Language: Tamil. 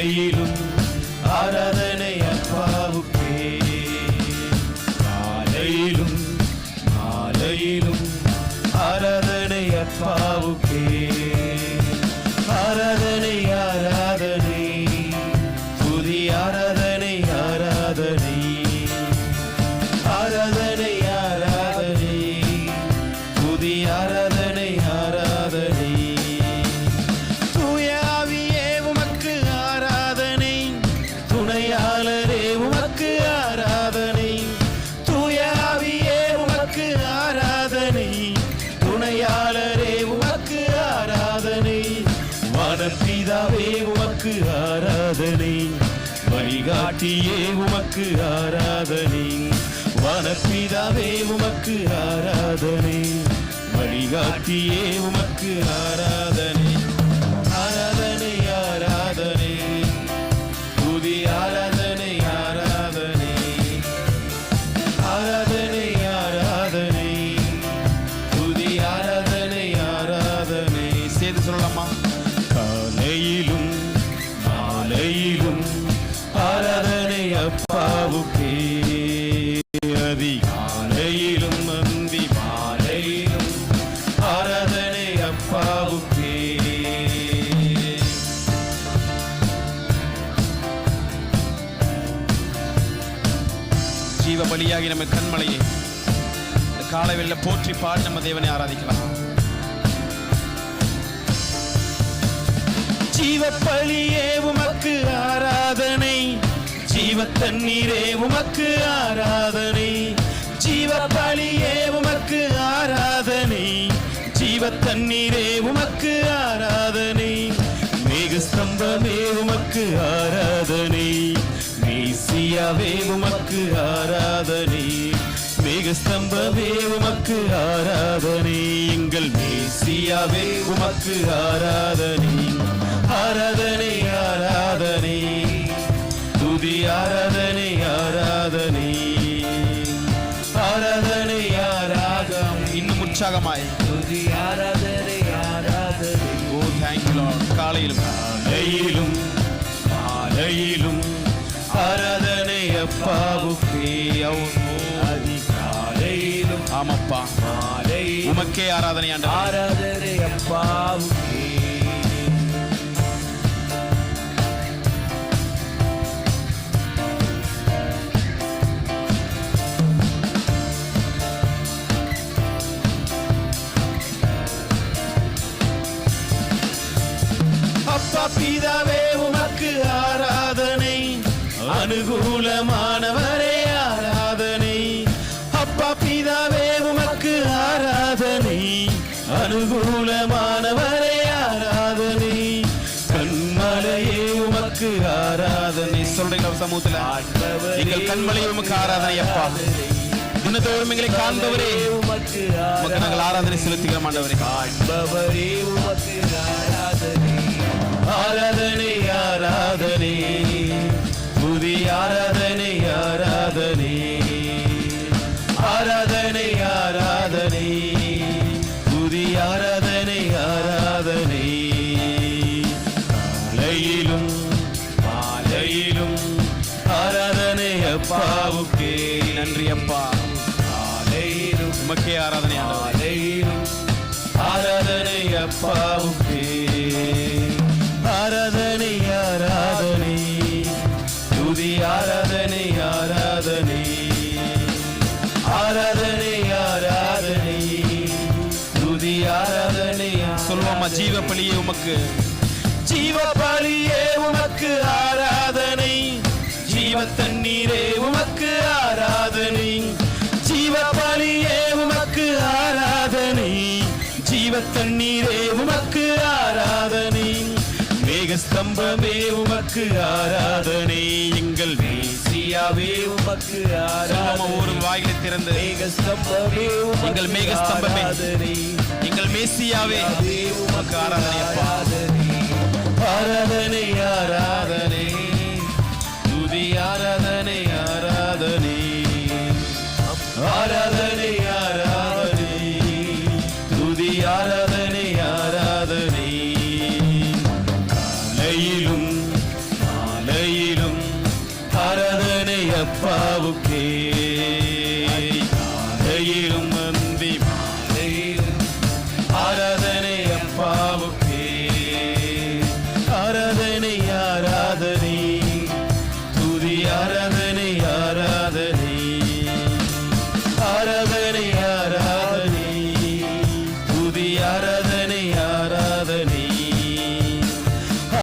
Cordeiro. ஆராதனை. வழிகாட்டியே உமக்கு ஆராதனை. வனப்பிதாவே உமக்கு ஆராதனை. வழிகாட்டியே உமக்கு ஆராதனை. நதி காலையிலும் நந்தி மாலையிலும் ஆராதனை அப்பாவுக்கே. ஜீவ பலியாகி நம்ம கண்மலையை இந்த காலவெல்ல போற்றி பாடி நம்ம தேவனை ஆராதிக்கலாம். ஜீவ பலியே உமக்கு ஜீவ தண்ணீரே உமக்கு ஆராதனை. ஜீவ பலியே உமக்கு ஆராதனை. ஜீவ தண்ணீரே உமக்கு ஆராதனை. மேக ஸ்தம்பமே உமக்கு ஆராதனை. மேசியாவே உமக்கு ஆராதனை. மேகஸ்தம்பமே உமக்கு ஆராதனை. எங்கள் மேசியாவே உமக்கு ஆராதனை. ஆராதனை ஆராதனை. துதி ஆராதனை ஆராதனை. ஆராதனை ஆராகம். இன்னும் உற்சாகமாய். துதி ஆராதனை ஆராதனை. ஓ தேங்க்யூ லார்ட் காலையிலும். மாலையிலும் மாலையிலும் ஆராதனை அப்பாவுக்கே அதிகாலையிலும் ஆமாப்பா. மாலையிலும். உமக்கே ஆராதனை ஆண்டவரே. ஆராதனை அப்பாவுக்கே அனுகூலமானவரே ஆராதனை. அப்பா பிதாவே உமக்கு ஆராதனை. அனுகூலமானவரே ஆராதனை. கண்மலையே உமக்கு ஆராதனை. சொல்றீங்களா சமூகத்துல. எங்கள் கண்மலை உமக்கு ஆராதனை அப்பா. தினத்தோறும் எங்களை காண்பவரே. உமக்கு நாங்கள் ஆராதனை செலுத்துகிறோம் ஆண்டவரே. காண்பவரே உமக்கு ஆராதனை ஆராதனை. ஆராதனை ஆராதனை. ஆராதனை ஆராதனை. புதி ஆராதனை ஆராதனை. காலையிலும் மாலையிலும் ஆராதனை அப்பாவுக்கே. நன்றி அப்பா. காலையிலும் உமக்கே ஆராதனை ஆலையிலும் ஆராதனை அப்பாவுக்கே. சொல்லுவோமா ஜீவ பலியே உமக்கு. ஜீவ பலியே உமக்கு ஆராதனை. ஜீவ தண்ணீரே உமக்கு ஆராதனை. ஜீவ பலியே உமக்கு ஆராதனை. ஜீவ தண்ணீரே உமக்கு ஆராதனை. மேகஸ்தம்பமே உமக்கு ஆராதனை. எங்கள் மேசியாவே உமக்கு ஆராதனை. ஒரு வாயிலை திறந்து. மேகஸ்தம்பமே எங்கள் மேகஸ்தம்பமே. ஆராதனை. எங்கள் மேசியாவே. உமக்கு ஆராதனை. அப்பா காலையிலும்